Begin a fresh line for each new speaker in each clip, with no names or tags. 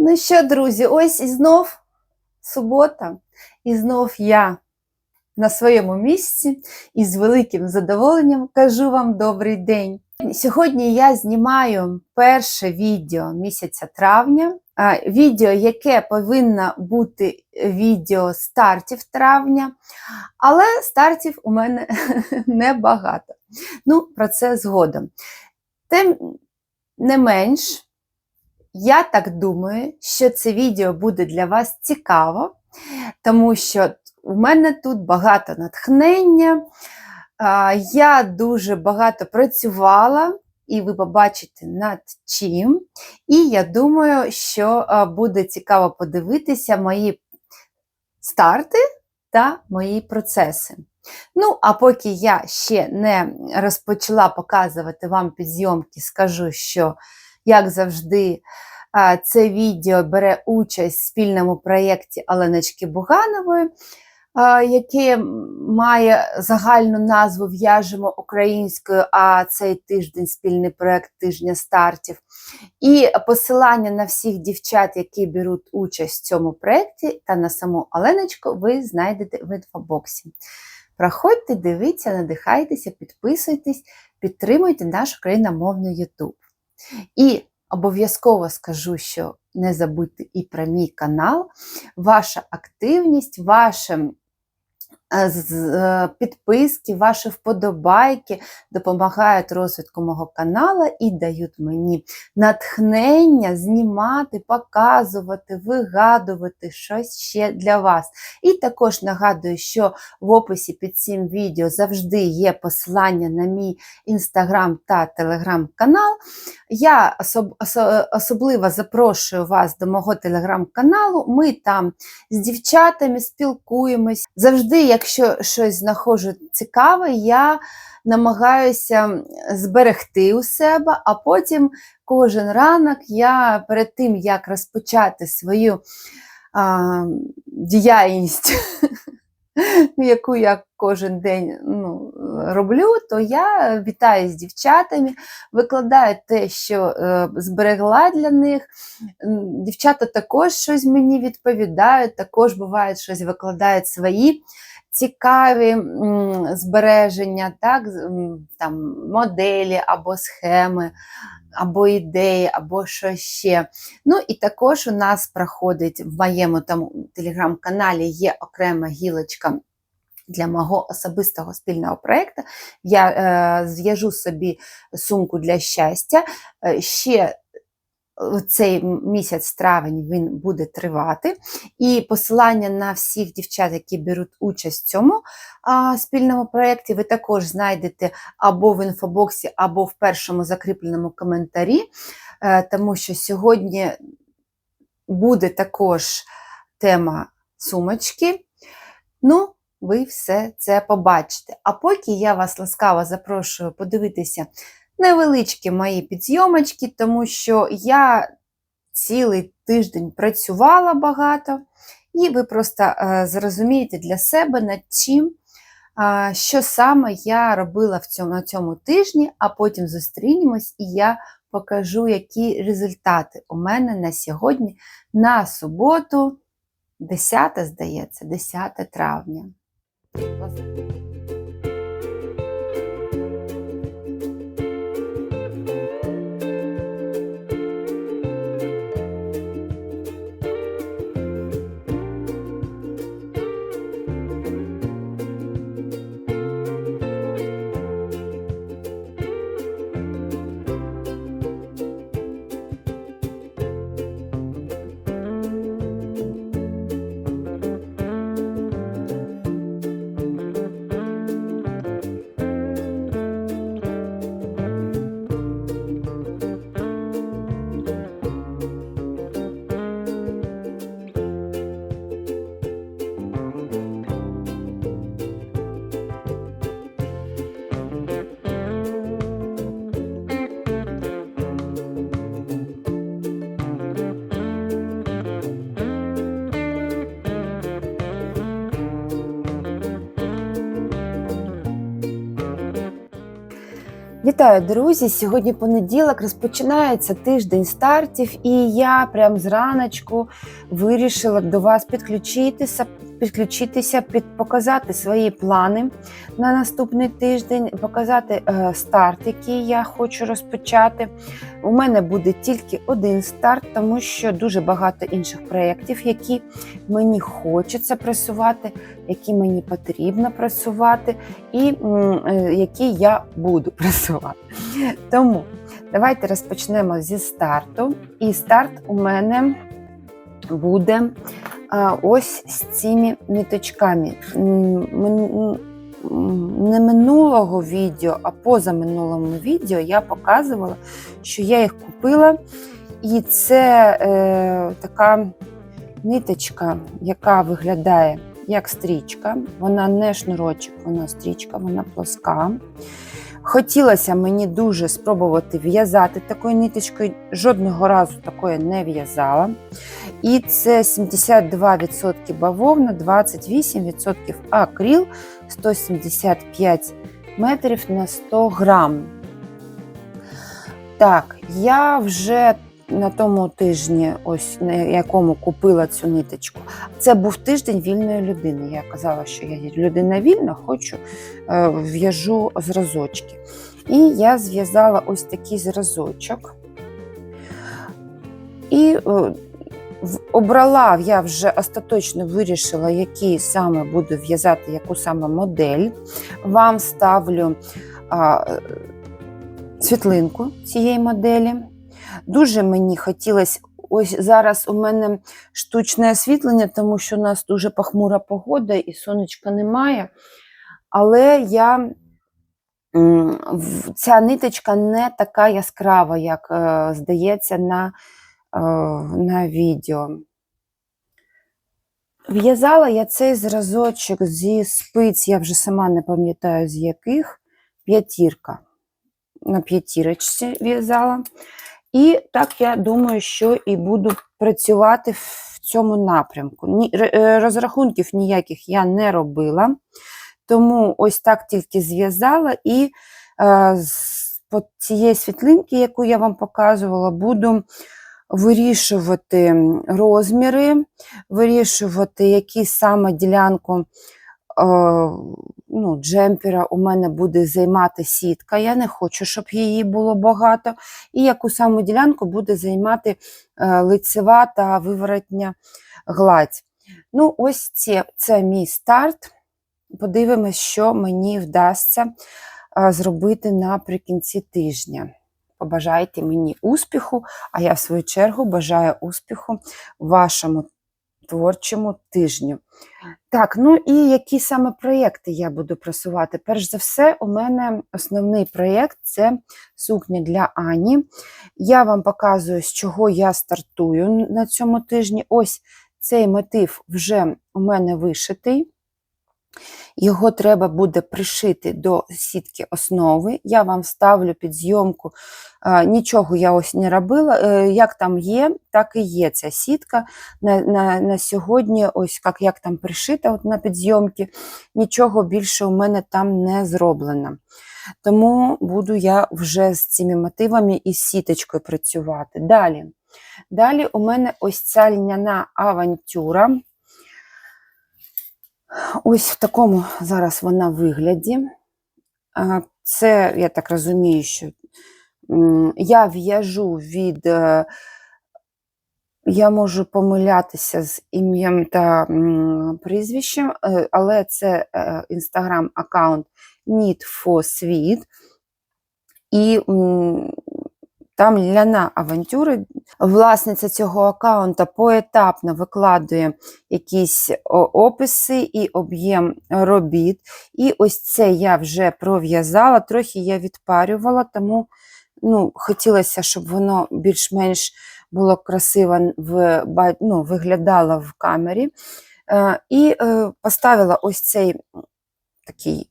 Ну що, друзі, ось і знов субота, і знов я на своєму місці і з великим задоволенням кажу вам добрий день. Сьогодні я знімаю перше відео місяця травня. Відео, яке повинно бути відео стартів травня, але стартів у мене небагато. Ну, про це згодом. Тим не менш, я так думаю, що це відео буде для вас цікаво, тому що у мене тут багато натхнення. Я дуже багато працювала, і ви побачите над чим. І я думаю, що буде цікаво подивитися мої старти та мої процеси. Ну, а поки я ще не розпочала показувати вам підзйомки, скажу, що, як завжди, Це відео бере участь в спільному проєкті Оленочки Буганової, яке має загальну назву В'яжемо українською, а цей тиждень спільний проєкт тижня стартів. І посилання на всіх дівчат, які беруть участь в цьому проєкті, та на саму Оленочку ви знайдете в інфобоксі. Проходьте, дивіться, надихайтеся, підписуйтесь, підтримуйте наш україномовний YouTube. І Обов'язково скажу, що не забудьте і про мій канал. Ваша активність, ваші підписки, ваші вподобайки допомагають розвитку мого каналу і дають мені натхнення знімати, показувати, вигадувати щось ще для вас. І також нагадую, що в описі під цим відео завжди є посилання на мій інстаграм та телеграм-канал. Я особ, особливо запрошую вас до мого телеграм-каналу. Ми там з дівчатами спілкуємось. Завжди, якщо щось знаходжу цікаве, я намагаюся зберегти у себе, а потім кожен ранок я перед тим, як розпочати свою а, діяльність. Яку я кожен день ну, роблю, то я вітаю з дівчатами, викладаю те, що е, зберегла для них. Дівчата також щось мені відповідають, також буває, щось викладають свої цікаві збереження, так, там, моделі або схеми. Або ідеї, або що ще. Ну і також у нас проходить в моєму там телеграм-каналі є окрема гілочка для мого особистого спільного проєкту. Я е, зв'яжу собі сумку для щастя. Е, ще цей місяць травень він буде тривати. І посилання на всіх дівчат, які беруть участь в цьому а, спільному проєкті, ви також знайдете або в інфобоксі, або в першому закріпленому коментарі, е, тому що сьогодні буде також тема сумочки. Ну, ви все це побачите. А поки я вас ласкаво запрошую подивитися невеличкі мої підйомочки, тому що я цілий тиждень працювала багато, і ви просто е, зрозумієте для себе над чим, е, що саме я робила в цьому, на цьому тижні, а потім зустрінемось і я покажу, які результати у мене на сьогодні, на суботу, 10, здається, 10 травня. Вітаю, друзі! Сьогодні понеділок розпочинається тиждень стартів, і я прям зраночку вирішила до вас підключитися, підключитися, показати свої плани на наступний тиждень, показати е, старт, який я хочу розпочати. У мене буде тільки один старт, тому що дуже багато інших проєктів, які мені хочеться просувати, які мені потрібно просувати, і е, які я буду просувати. Тому давайте розпочнемо зі старту. І старт у мене буде ось з цими ниточками. Не минулого відео, а позаминулому відео я показувала, що я їх купила. І це е, така ниточка, яка виглядає як стрічка. Вона не шнурочок, вона стрічка, вона плоска. Хотілося мені дуже спробувати в'язати такою ниточкою. Жодного разу такої не в'язала. І це 72% бавовна, 28% акрил, 175 метрів на 100 грам. Так, я вже на тому тижні, ось на якому купила цю ниточку. Це був тиждень вільної людини. Я казала, що я людина вільна, хочу е, в'яжу зразочки. І я зв'язала ось такий зразочок. І е, обрала, я вже остаточно вирішила, який саме буду в'язати, яку саме модель. Вам ставлю а, світлинку цієї моделі. Дуже мені хотілося, ось зараз у мене штучне освітлення, тому що у нас дуже похмура погода і сонечка немає. Але я, ця ниточка не така яскрава, як е, здається на, е, на відео. В'язала я цей зразочок зі спиць, я вже сама не пам'ятаю з яких, п'ятірка. На п'ятірочці в'язала. І так я думаю, що і буду працювати в цьому напрямку. Е, розрахунків ніяких я не робила, тому ось так тільки зв'язала і е, по цієї світлинки, яку я вам показувала, буду вирішувати розміри, вирішувати, які саме ділянку. Ну, джемпера у мене буде займати сітка. Я не хочу, щоб її було багато. І яку саму ділянку буде займати е, лицева та виворотня гладь. Ну, ось це, це мій старт. Подивимось, що мені вдасться е, зробити наприкінці тижня. Побажайте мені успіху, а я, в свою чергу, бажаю успіху вашому творчому тижню. Так, ну і які саме проєкти я буду просувати? Перш за все, у мене основний проєкт це сукня для Ані. Я вам показую, з чого я стартую на цьому тижні. Ось цей мотив вже у мене вишитий. Його треба буде пришити до сітки основи. Я вам ставлю під зйомку. Нічого я ось не робила. Е, Як там є, так і є ця сітка. На на, на сьогодні, ось як, як там пришита от на підзйомки, нічого більше у мене там не зроблено. Тому буду я вже з цими мотивами і з сіточкою працювати. Далі. Далі у мене ось ця льняна авантюра. Ось в такому зараз вона вигляді. Це, я так розумію, що я в'яжу від. е, Я можу помилятися з ім'ям та прізвищем, е, але це інстаграм-аккаунт Need for Sweet. І там ляна авантюри. Власниця цього аккаунта поетапно викладує якісь описи і об'єм робіт. І ось це я вже пров'язала, трохи я відпарювала, тому ну, хотілося, щоб воно більш-менш було красиво в, ну, виглядало в камері. Е, і е, поставила ось цей такий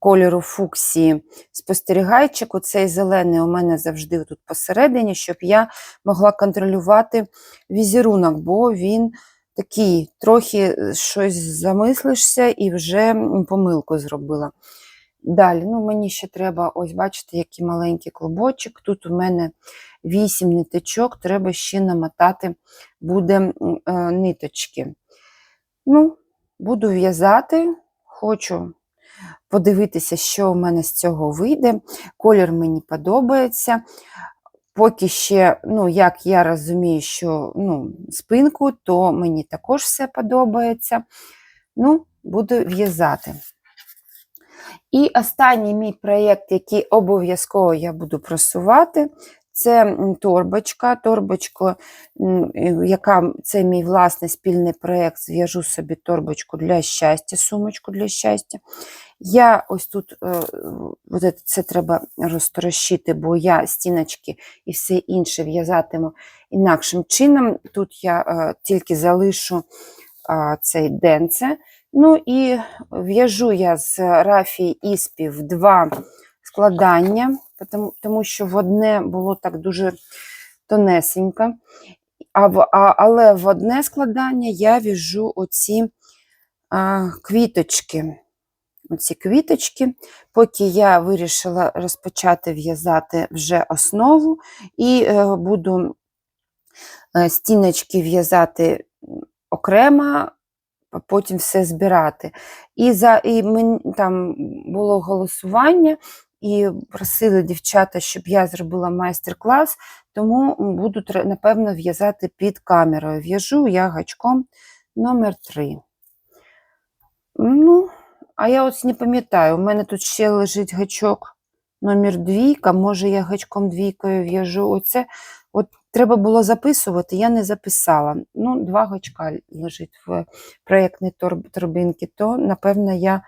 кольору фуксії спостерігайчик. Оцей зелений у мене завжди тут посередині, щоб я могла контролювати візерунок, бо він такий, трохи щось замислишся і вже помилку зробила. Далі, ну, мені ще треба, ось бачите, який маленький клубочок. Тут у мене 8 ниточок, треба ще намотати буде е, ниточки. Ну, буду в'язати, хочу подивитися, що у мене з цього вийде. Колір мені подобається. Поки ще, ну, як я розумію, що ну, спинку, то мені також все подобається. Ну, буду в'язати. І останній мій проєкт, який обов'язково я буду просувати, це торбочка. Торбочку, яка це мій власний спільний проєкт, зв'яжу собі торбочку для щастя, сумочку для щастя. Я ось тут е, це- треба розтрощити, бо я стіночки і все інше в'язатиму інакшим чином. Тут я е, тільки залишу цей денце. Ну і в'яжу я з рафії іспів два складання, тому, тому що в одне було так дуже тонесенько. А а, але в одне складання я в'яжу оці а, квіточки. Оці квіточки, поки я вирішила розпочати в'язати вже основу, і е, буду е, стіночки в'язати окремо, а потім все збирати. І, за, і мені, там було голосування, і просили дівчата, щоб я зробила майстер-клас, тому буду, напевно, в'язати під камерою. В'яжу я гачком номер 3. Ну, а я ось не пам'ятаю, у мене тут ще лежить гачок номер двійка, може я гачком двійкою в'яжу. Оце от треба було записувати, я не записала. Ну, два гачка лежить в проєктній торбинці, то, напевно, я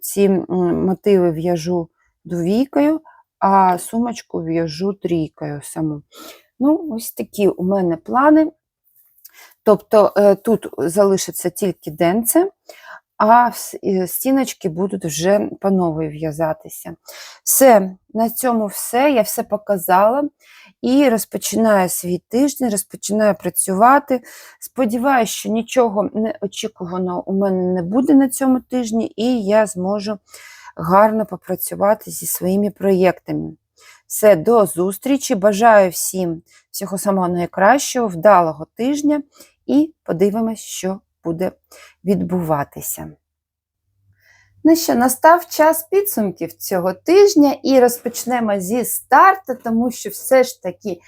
ці мотиви в'яжу двійкою, а сумочку в'яжу трійкою саму. Ну, ось такі у мене плани. Тобто е, тут залишиться тільки денце, а стіночки будуть вже по новій в'язатися. Все, на цьому все. Я все показала і розпочинаю свій тиждень, розпочинаю працювати. Сподіваюся, що нічого неочікуваного у мене не буде на цьому тижні, і я зможу гарно попрацювати зі своїми проєктами. Все, до зустрічі. Бажаю всім всього самого найкращого, вдалого тижня і подивимось, що буде відбуватися. Ну що, настав час підсумків цього тижня і розпочнемо зі старту, тому що все ж таки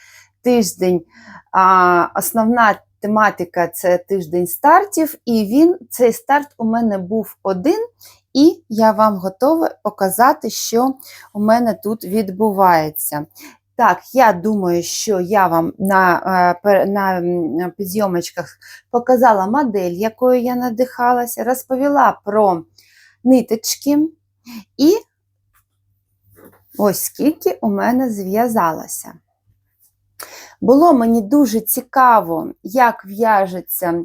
тиждень, а, основна тематика це тиждень стартів, і він, цей старт у мене був один, і я вам готова показати, що у мене тут відбувається. Так, я думаю, що я вам на, е, на підйомочках показала модель, якою я надихалася, розповіла про ниточки, і ось скільки у мене зв'язалося. Було мені дуже цікаво, як в'яжеться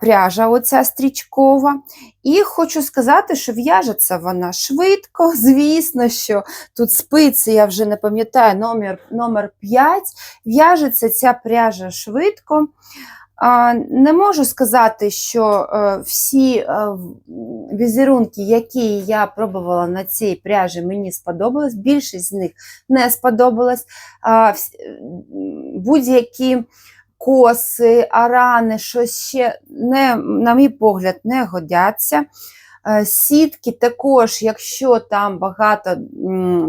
пряжа оця стрічкова. І хочу сказати, що в'яжеться вона швидко. Звісно, що тут спиці, я вже не пам'ятаю, номер, номер 5. В'яжеться ця пряжа швидко. Не можу сказати, що е, всі е, візерунки, які я пробувала на цій пряжі, мені сподобались. Більшість з них не сподобалась. Будь-які коси, арани, щось ще не, на мій погляд, не годяться. Е, Сітки також, якщо там багато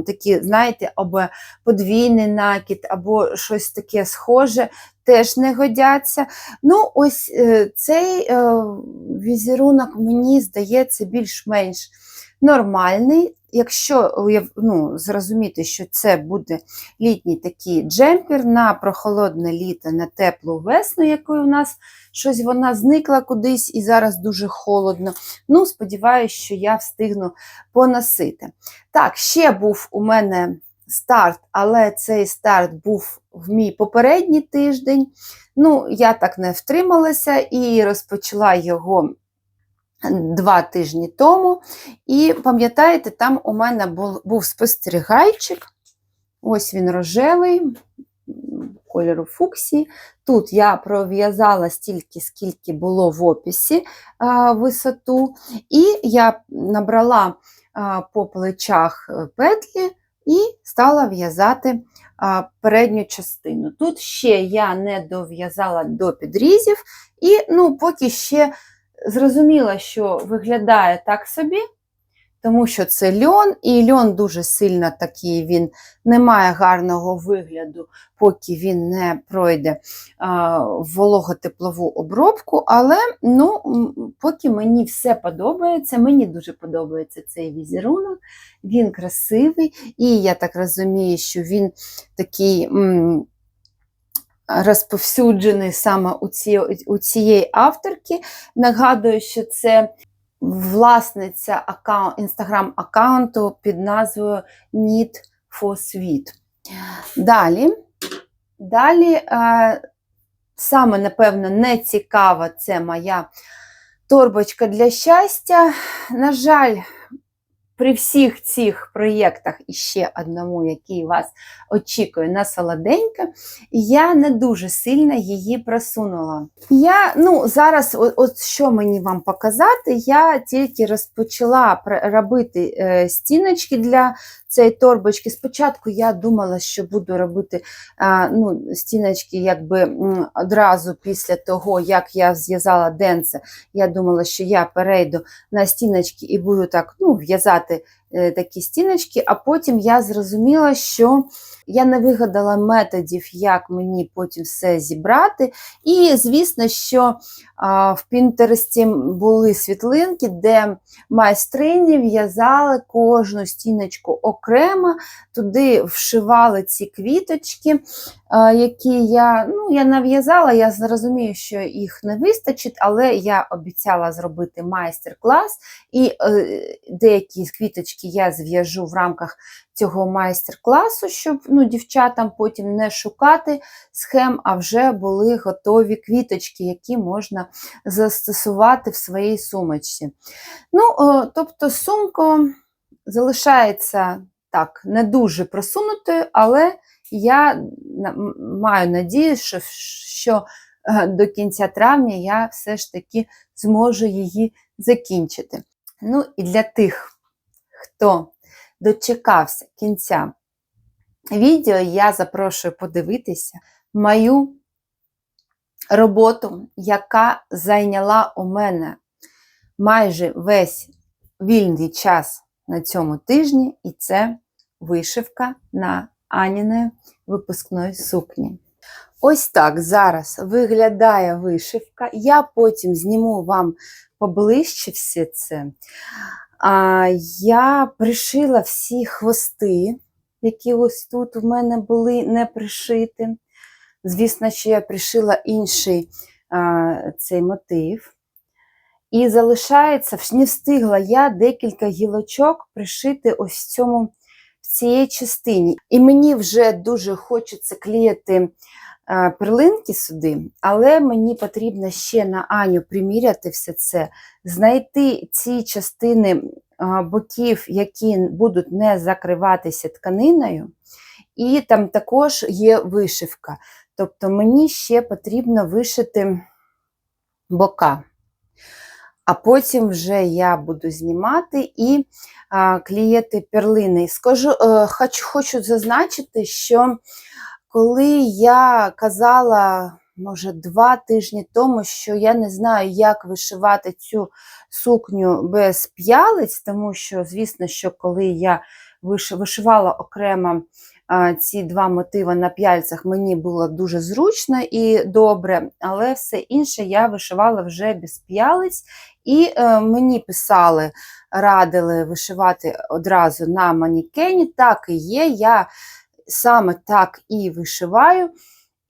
такі, знаєте, або подвійний накид, або щось таке схоже, теж не годяться. Ну, ось е, цей е, візерунок, мені здається, більш-менш нормальний. Якщо ну, зрозуміти, що це буде літній такий джемпер на прохолодне літо, на теплу весну, якою у нас щось вона зникла кудись і зараз дуже холодно. Ну, сподіваюся, що я встигну поносити. Так, ще був у мене старт, але цей старт був в мій попередній тиждень. Ну, я так не втрималася і розпочала його два тижні тому. І пам'ятаєте, там у мене був, був спостерігайчик. Ось він рожевий, кольору фуксії. Тут я пров'язала стільки, скільки було в описі а, висоту, і я набрала а, по плечах е, петлі і стала в'язати передню частину. Тут ще я не дов'язала до підрізів, і ну, поки ще зрозуміла, що виглядає так собі, тому що це льон, і льон дуже сильно такий, він не має гарного вигляду, поки він не пройде вологотеплову обробку. Але ну, поки мені все подобається, мені дуже подобається цей візерунок, він красивий, і я так розумію, що він такий. м, Розповсюджений саме у, ці, у цієї авторки. Нагадую, що це власниця аккаунт, інстаграм-аккаунту під назвою Need for Sweet. Далі, далі е, саме, напевно, не цікава це моя торбочка для щастя. На жаль, при всіх цих проєктах і ще одному, який вас очікує на солоденьке, я не дуже сильно її просунула. Я, ну, зараз, от, що мені вам показати, я тільки розпочала робити е, стіночки для цієї торбочки. Спочатку я думала, що буду робити а, ну, стіночки якби одразу після того, як я зв'язала денце. Я думала, що я перейду на стіночки і буду так ну, в'язати такі стіночки, а потім я зрозуміла, що я не вигадала методів, як мені потім все зібрати. І, звісно, що а, в Пінтересті були світлинки, де майстрині в'язали кожну стіночку окремо, туди вшивали ці квіточки, а, які я ну, я нав'язала, я зрозумію, що їх не вистачить, але я обіцяла зробити майстер-клас, і е, деякі квіточки я зв'яжу в рамках цього майстер-класу, щоб ну, дівчатам потім не шукати схем, а вже були готові квіточки, які можна застосувати в своїй сумочці. Ну, е, тобто, сумка залишається так, не дуже просунутою, але я маю надію, що, що е, до кінця травня я все ж таки зможу її закінчити. Ну і для тих, хто дочекався кінця відео, я запрошую подивитися мою роботу, яка зайняла у мене майже весь вільний час на цьому тижні, і це вишивка на Аніної випускної сукні. Ось так зараз виглядає вишивка. Я потім зніму вам поближче все це. А, я пришила всі хвости, які ось тут у мене були не пришиті. Звісно, що я пришила інший а, цей мотив. І залишається, не встигла я декілька гілочок пришити ось цьому в цій частині. І мені вже дуже хочеться клеїти перлинки сюди, але мені потрібно ще на Аню приміряти все це, знайти ці частини боків, які будуть не закриватися тканиною, і там також є вишивка. Тобто мені ще потрібно вишити бока. А потім вже я буду знімати і а, клеїти перлини. Скажу, е, хочу, хочу зазначити, що коли я казала, може, два тижні тому, що я не знаю, як вишивати цю сукню без п'ялиць, тому що, звісно, що коли я вишивала окремо ці два мотиви на п'яльцях, мені було дуже зручно і добре, але все інше я вишивала вже без п'ялиць. І е, мені писали, радили вишивати одразу на манікені. Так і є, я саме так і вишиваю.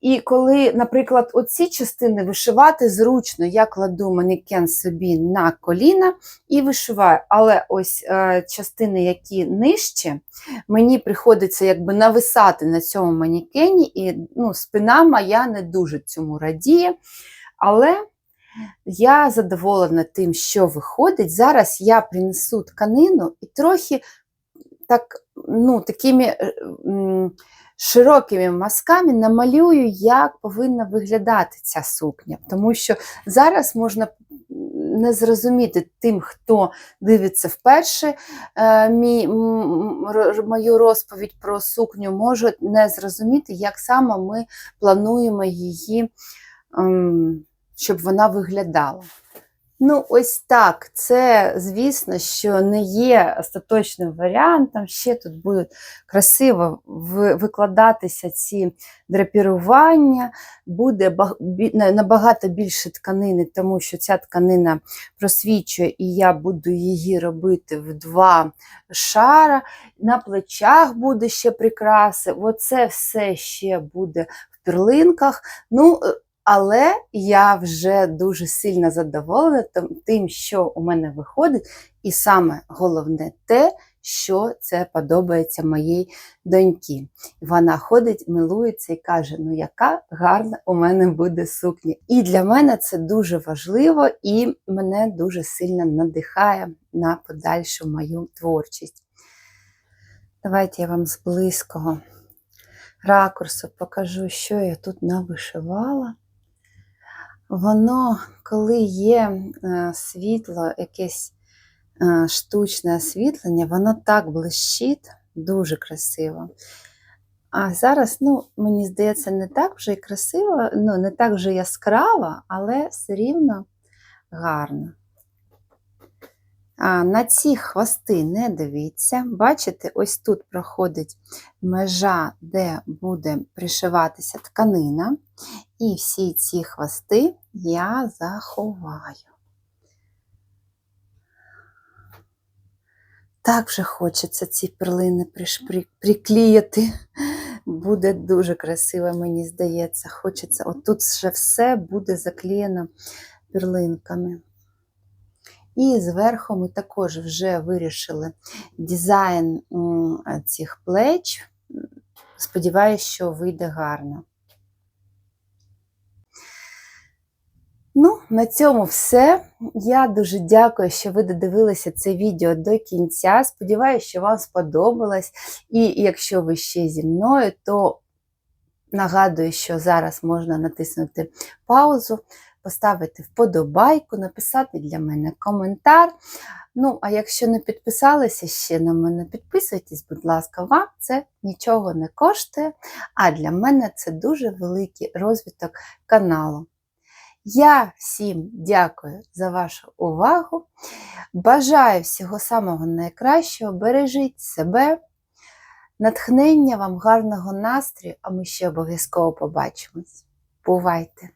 І коли, наприклад, оці частини вишивати зручно, я кладу манікен собі на коліна і вишиваю. Але ось е, частини, які нижче, мені приходиться якби нависати на цьому манікені, і ну, спина моя не дуже цьому радіє. Але я задоволена тим, що виходить. Зараз я принесу тканину і трохи так, ну, такими е, широкими мазками намалюю, як повинна виглядати ця сукня. Тому що зараз можна не зрозуміти тим, хто дивиться вперше е, мій, мою розповідь про сукню, можуть не зрозуміти, як саме ми плануємо її, ем, щоб вона виглядала. Ну, ось так. Це, звісно, що не є остаточним варіантом. Ще тут будуть красиво викладатися ці драпірування, буде набагато більше тканини, тому що ця тканина просвічує, і я буду її робити в два шара. На плечах буде ще прикраси. Оце все ще буде в перлинках. Ну, е, але я вже дуже сильно задоволена тим- що у мене виходить, і саме головне те, що це подобається моїй доньки. Вона ходить, милується і каже: Ну, яка гарна у мене буде сукня. І для мене це дуже важливо і мене дуже сильно надихає на подальшу мою творчість. Давайте я вам з близького ракурсу покажу, що я тут навишивала. Воно, коли є е, світло, якесь е, штучне освітлення, воно так блищить, дуже красиво. А зараз, ну, мені здається, не так вже і красиво, ну, не так вже яскраво, але все рівно гарно. А на ці хвости не дивіться. Бачите, ось тут проходить межа, де буде пришиватися тканина. І всі ці хвости я заховаю. Так вже хочеться ці перлини приклеїти. Буде дуже красиво, мені здається. Хочеться. Отут вже все буде заклеєно перлинками. І зверху ми також вже вирішили дизайн цих плеч. Сподіваюсь, що вийде гарно. Ну, на цьому все. Я дуже дякую, що ви додивилися це відео до кінця. Сподіваюся, що вам сподобалось. І якщо ви ще зі мною, то нагадую, що зараз можна натиснути паузу, поставити вподобайку, написати для мене коментар. Ну, а якщо не підписалися ще на мене, підписуйтесь, будь ласка, вам це нічого не коштує, а для мене це дуже великий розвиток каналу. Я всім дякую за вашу увагу. Бажаю всього самого найкращого. Бережіть себе, натхнення вам, гарного настрою, а ми ще обов'язково побачимось. Бувайте!